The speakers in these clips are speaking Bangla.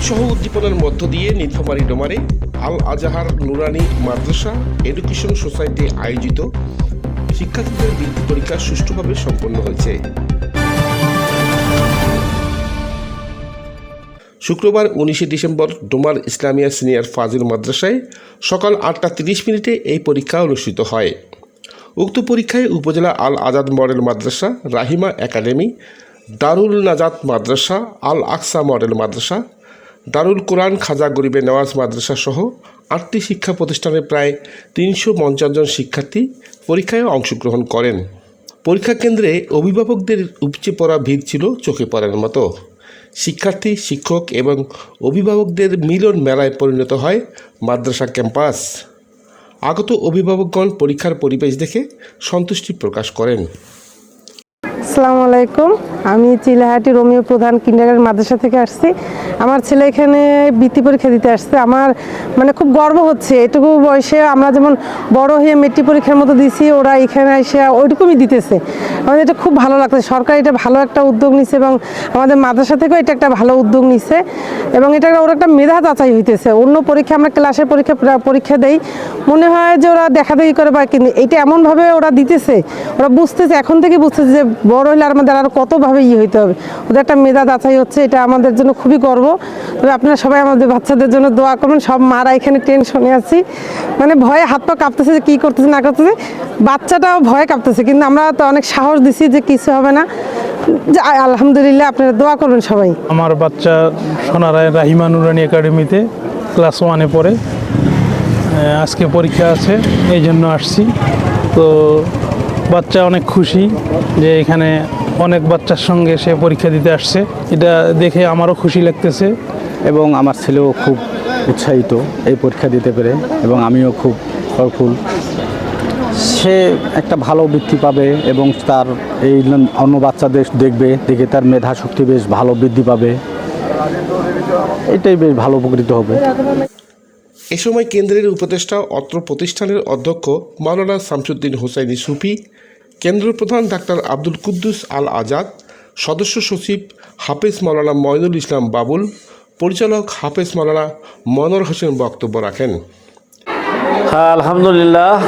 উৎসাহ উদ্দীপনার মধ্য দিয়ে নীলফামারী ডোমারে আল আজাহার নুরানি মাদ্রাসা এডুকেশন সোসাইটি আয়োজিত শিক্ষার্থীদের বৃত্তি পরীক্ষা সুষ্ঠুভাবে সম্পন্ন হয়েছে। শুক্রবার উনিশে ডিসেম্বর ডোমার ইসলামিয়া সিনিয়র ফাজিল মাদ্রাসায় সকাল আটটা তিরিশ মিনিটে এই পরীক্ষা অনুষ্ঠিত হয়। উক্ত পরীক্ষায় উপজেলা আল আজাদ মডেল মাদ্রাসা, রাহিমা একাডেমি, দারুল নাজাত মাদ্রাসা, আল আকসা মডেল মাদ্রাসা দারুল কোরআন খাজা গরিবে নওয়াজ মাদ্রাসা সহ আটটি শিক্ষা প্রতিষ্ঠানের প্রায় তিনশো পঞ্চাশ জন শিক্ষার্থী পরীক্ষায় অংশগ্রহণ করেন। পরীক্ষা কেন্দ্রে অভিভাবকদের উপচে পড়া ভিড় ছিল চোখে পড়ার মতো। শিক্ষার্থী, শিক্ষক এবং অভিভাবকদের মিলন মেলায় পরিণত হয় মাদ্রাসা ক্যাম্পাস। আগত অভিভাবকগণ পরীক্ষার পরিবেশ দেখে সন্তুষ্টি প্রকাশ করেন। আসসালামু আলাইকুম। আমি চিলাহাটি রোমিও প্রধান কিন্ডারগার্ডেন মাদ্রাসা থেকে আসছি। আমার ছেলে এখানে বৃত্তি পরীক্ষা দিতে আসছে। আমার মানে খুব গর্ব হচ্ছে। এটুকু বয়সে আমরা যেমন বড় হয়ে মেট্রিক পরীক্ষার মতো দিছি, ওরা এখানে এসে ওইটুকুই দিতেছে। আমাদের এটা খুব ভালো লাগছে সরকার এটা ভালো একটা উদ্যোগ নিছে এবং আমাদের মাদ্রাসা থেকেও এটা একটা ভালো উদ্যোগ নিছে এবং এটা ওরা একটা মেধা যাচাই হইতেছে। অন্য পরীক্ষা আমরা ক্লাসের পরীক্ষা পরীক্ষা দেই। মনে হয় যে ওরা দেখা দেখি করে বা কিন্তু এটা এমনভাবে ওরা দিতেছে। ওরা বুঝতেছে এখন থেকে বুঝতেছে যে বড় হলে আর আমাদের আরও কতভাবে ইয়ে হইতে হবে? ওদের একটা মেধা যাচাই হচ্ছে, এটা আমাদের জন্য খুবই গর্ব। তবে আপনারা সবাই আমাদের বাচ্চাদের জন্য দোয়া করবেন, সব মারা এখানে টেনশনে আছি। মানে ভয়ে হাত পা কাঁপতেছে যে কী করতেছে, না করতেছে। বাচ্চাটাও ভয়ে কাঁপতেছে, কিন্তু আমরা তো অনেক সাহস দিছি যে কিছু হবে না। আলহামদুলিল্লাহ আপনারা দোয়া করবেন সবাই। আমার বাচ্চা সোনারায় রাহিমা নুরানি একাডেমিতে ক্লাস ওয়ানে পড়ে। আজকে পরীক্ষা আছে, এই জন্য আসছি। তো বাচ্চা অনেক খুশি যে এখানে অনেক বাচ্চার সঙ্গে সে পরীক্ষা দিতে আসছে। এটা দেখে আমারও খুশি লাগতেছে। এবং আমার ছেলেও খুব উৎসাহিত এই পরীক্ষা দিতে পেরে এবং আমিও খুব ফলফুল সে একটা ভালো বৃত্তি পাবে এবং তার এই অন্য বাচ্চাদের দেখবে, দেখে তার মেধা শক্তি বেশ ভালো বৃদ্ধি পাবে। এটাই বেশ ভালো উপকৃত হবে। এ সময় কেন্দ্রের উপদেষ্টা অত্র প্রতিষ্ঠানের অধ্যক্ষ মাওলানা শামসুদ্দিন হোসাইনি সুফি কেন্দ্র প্রধান ডাক্তার আব্দুল কুদ্দুস আল আজাদ সদস্য সচিব হাফেজ মাওলানা ময়নুল ইসলাম বাবুল পরিচালক হাফেজ মাওলানা মনোয়ার হোসেন বক্তব্য রাখেন। হ্যাঁ, আলহামদুলিল্লাহ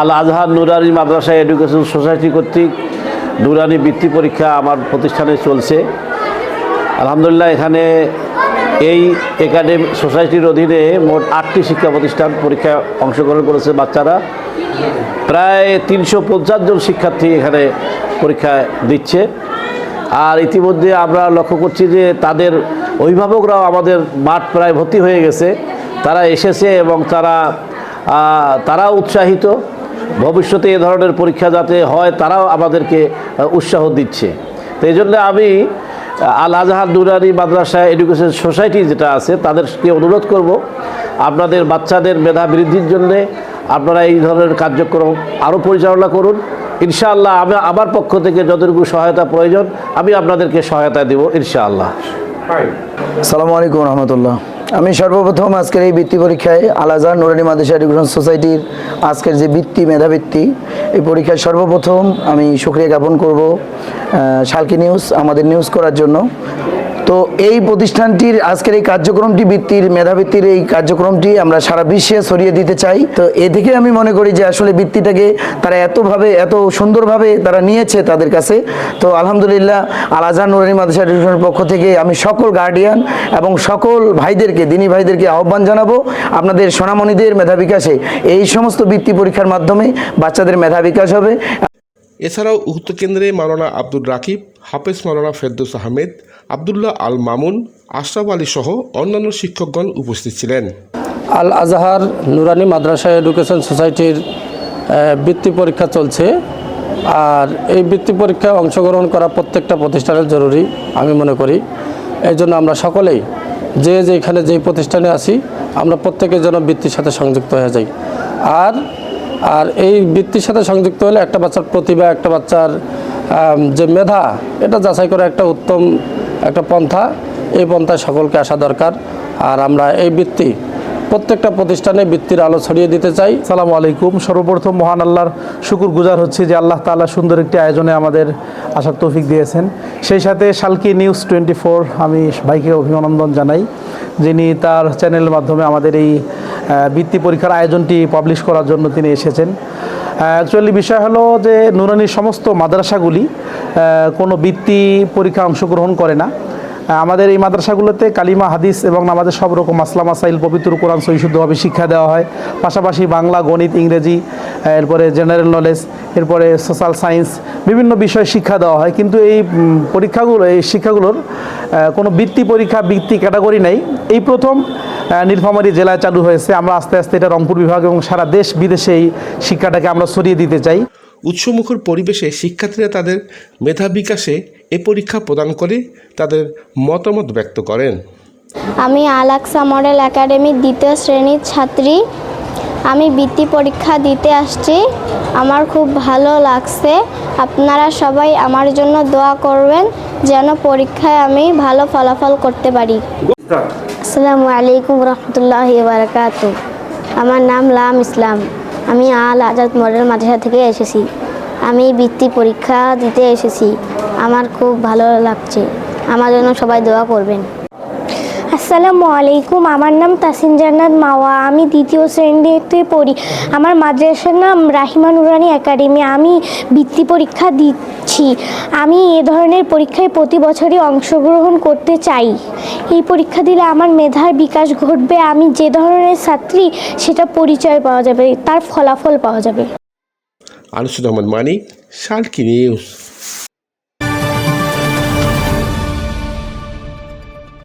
আল আজহার নুরানি মাদ্রাসা এডুকেশন সোসাইটি কর্তৃক নুরানি বৃত্তি পরীক্ষা আমার প্রতিষ্ঠানে চলছে। আলহামদুলিল্লাহ এখানে এই একাডেমি, সোসাইটির অধীনে মোট আটটি শিক্ষা প্রতিষ্ঠান পরীক্ষায় অংশগ্রহণ করেছে বাচ্চারা। প্রায় তিনশো পঞ্চাশ জন শিক্ষার্থী এখানে পরীক্ষা দিচ্ছে। আর ইতিমধ্যে আমরা লক্ষ্য করছি যে তাদের অভিভাবকরাও আমাদের মাঠ প্রায় ভর্তি হয়ে গেছে। তারা এসেছে এবং তারা তারাও উৎসাহিত। ভবিষ্যতে এ ধরনের পরীক্ষা যাতে হয় তারাও আমাদেরকে উৎসাহ দিচ্ছে। তো এই জন্য আমি আল আজহার দুরারি মাদ্রাসা এডুকেশন সোসাইটি যেটা আছে, তাদেরকে অনুরোধ করব আপনাদের বাচ্চাদের মেধা বৃদ্ধির জন্যে আপনারা এই ধরনের কার্যক্রম আরও পরিচালনা করুন। ইনশাআল্লাহ আমি আমার পক্ষ থেকে যতটুকু সহায়তা প্রয়োজন, আমি আপনাদেরকে সহায়তা দেব, ইনশাআল্লাহ। সালামু আলাইকুম রহমতুল্লাহ। আমি সর্বপ্রথম আজকের এই বৃত্তি পরীক্ষায় আলাজার নুরানি মাদেশা এডুকেশন সোসাইটির আজকের যে বৃত্তি মেধাবৃত্তি, এই পরীক্ষায় সর্বপ্রথম আমি সুক্রিয়া জ্ঞাপন করব শালকি নিউজ, আমাদের নিউজ করার জন্য। তো এই প্রতিষ্ঠানটির আজকের এই কার্যক্রমটি বৃত্তির মেধাবৃত্তির এই কার্যক্রমটি আমরা সারা বিশ্বে ছড়িয়ে দিতে চাই। তো এ থেকে আমি মনে করি যে আসলে বৃত্তিটাকে তারা এতভাবে, এত সুন্দরভাবে তারা নিয়েছে তাদের কাছে। তো আলহামদুলিল্লাহ আল আজহার নুরানি মাদ্রাসা পক্ষ থেকে আমি সকল গার্ডিয়ান এবং সকল ভাইদেরকে, দিনী ভাইদেরকে আহ্বান জানাব আপনাদের সোনামণিদের মেধা বিকাশে এই সমস্ত বৃত্তি পরীক্ষার মাধ্যমে বাচ্চাদের মেধা বিকাশ হবে। এছাড়াও উক্ত কেন্দ্রে মাওলানা আব্দুল রাকিব, হাফেজ মাওলানা ফেরদৌস আহমেদ, আবদুল্লাহ আল মামুন, আশরাফ আলী সহ অন্যান্য শিক্ষকগণ উপস্থিত ছিলেন। আল আজহার নুরানি মাদ্রাসা এডুকেশন সোসাইটির বৃত্তি পরীক্ষা চলছে। আর এই বৃত্তি পরীক্ষায় অংশগ্রহণ করা প্রত্যেকটা প্রতিষ্ঠানের জরুরি, আমি মনে করি। এই জন্য আমরা সকলেই যে যেখানে যেই প্রতিষ্ঠানে আছি, আমরা প্রত্যেকের জন্য বৃত্তির সাথে সংযুক্ত হয়ে যাই। আর আর এই বৃত্তির সাথে সংযুক্ত হলে একটা বাচ্চার প্রতিভা, একটা বাচ্চার যে মেধা, এটা যাচাই করে একটা উত্তম একটা পন্থা। এই পন্থায় সকলকে আসা দরকার। আর আমরা এই বৃত্তি প্রত্যেকটা প্রতিষ্ঠানে বৃত্তির আলো ছড়িয়ে দিতে চাই। সালামু আলাইকুম। সর্বপ্রথম মহান আল্লাহর শুকুর গুজার হচ্ছে যে আল্লাহ তাআলা সুন্দর একটি আয়োজনে আমাদের আসার তৌফিক দিয়েছেন। সেই সাথে শালকি নিউজ টোয়েন্টি ফোর আমি ভাইকে অভিনন্দন জানাই, যিনি তার চ্যানেলের মাধ্যমে আমাদের এই বৃত্তি পরীক্ষার আয়োজনটি পাবলিশ করার জন্য তিনি এসেছেন। অ্যাকচুয়ালি বিষয় হলো যে নুরানির সমস্ত মাদ্রাসাগুলি কোনো বৃত্তি পরীক্ষা অংশগ্রহণ করে না। আমাদের এই মাদ্রাসাগুলোতে কালিমা, হাদিস এবং আমাদের সব রকম আসলাম আসাইল পবিত্র কোরআন সহিশুদ্ধভাবে শিক্ষা দেওয়া হয়। পাশাপাশি বাংলা, গণিত, ইংরেজি এরপরে জেনারেল নলেজ এরপরে সোশ্যাল সায়েন্স বিভিন্ন বিষয়ে শিক্ষা দেওয়া হয়। কিন্তু এই পরীক্ষাগুলো, এই শিক্ষাগুলোর কোনো বৃত্তি পরীক্ষা, বৃত্তি ক্যাটাগরি নেই। এই প্রথম নীলফামারী জেলায় চালু হয়েছে। আমরা আস্তে আস্তে এটা রংপুর বিভাগ এবং সারা দেশ বিদেশে এই শিক্ষাটাকে আমরা ছড়িয়ে দিতে চাই। উৎসমুখর পরিবেশে শিক্ষার্থীরা তাদের মেধা বিকাশে পরীক্ষা প্রদান করে তাদের মতামত ব্যক্ত করেন। আমি আলাক্সা মডেল একাডেমির দ্বিতীয় শ্রেণির ছাত্রী। আমি বৃত্তি পরীক্ষা দিতে আসছি। আমার খুব ভালো লাগছে। আপনারা সবাই আমার জন্য দোয়া করবেন যেন পরীক্ষায় আমি ভালো ফলাফল করতে পারি। আসসালামু আলাইকুম রহমতুল্লাহ বারকাত আমার নাম লাম ইসলাম। আমি আল আজাদ মডেল মাদ্রাসা থেকে এসেছি। আমি বৃত্তি পরীক্ষা দিতে এসেছি। আমার খুব ভালো লাগছে। আমার জন্য সবাই দোয়া করবেন। আসসালামু আলাইকুম, আমার নাম তাসিন জান্নাত মাওয়া। আমি দ্বিতীয় শ্রেণীতে পড়ি। আমার মাদ্রাসার নাম রাহিমা নুরানি একাডেমি। আমি বৃত্তি পরীক্ষা দিচ্ছি। আমি এ ধরনের পরীক্ষায় প্রতি বছরই অংশগ্রহণ করতে চাই। এই পরীক্ষা দিলে আমার মেধার বিকাশ ঘটবে। আমি যে ধরনের ছাত্রী, সেটা পরিচয় পাওয়া যাবে। তার ফলাফল পাওয়া যাবে। আনিসুর রহমান মানিক শালকি নিউজ।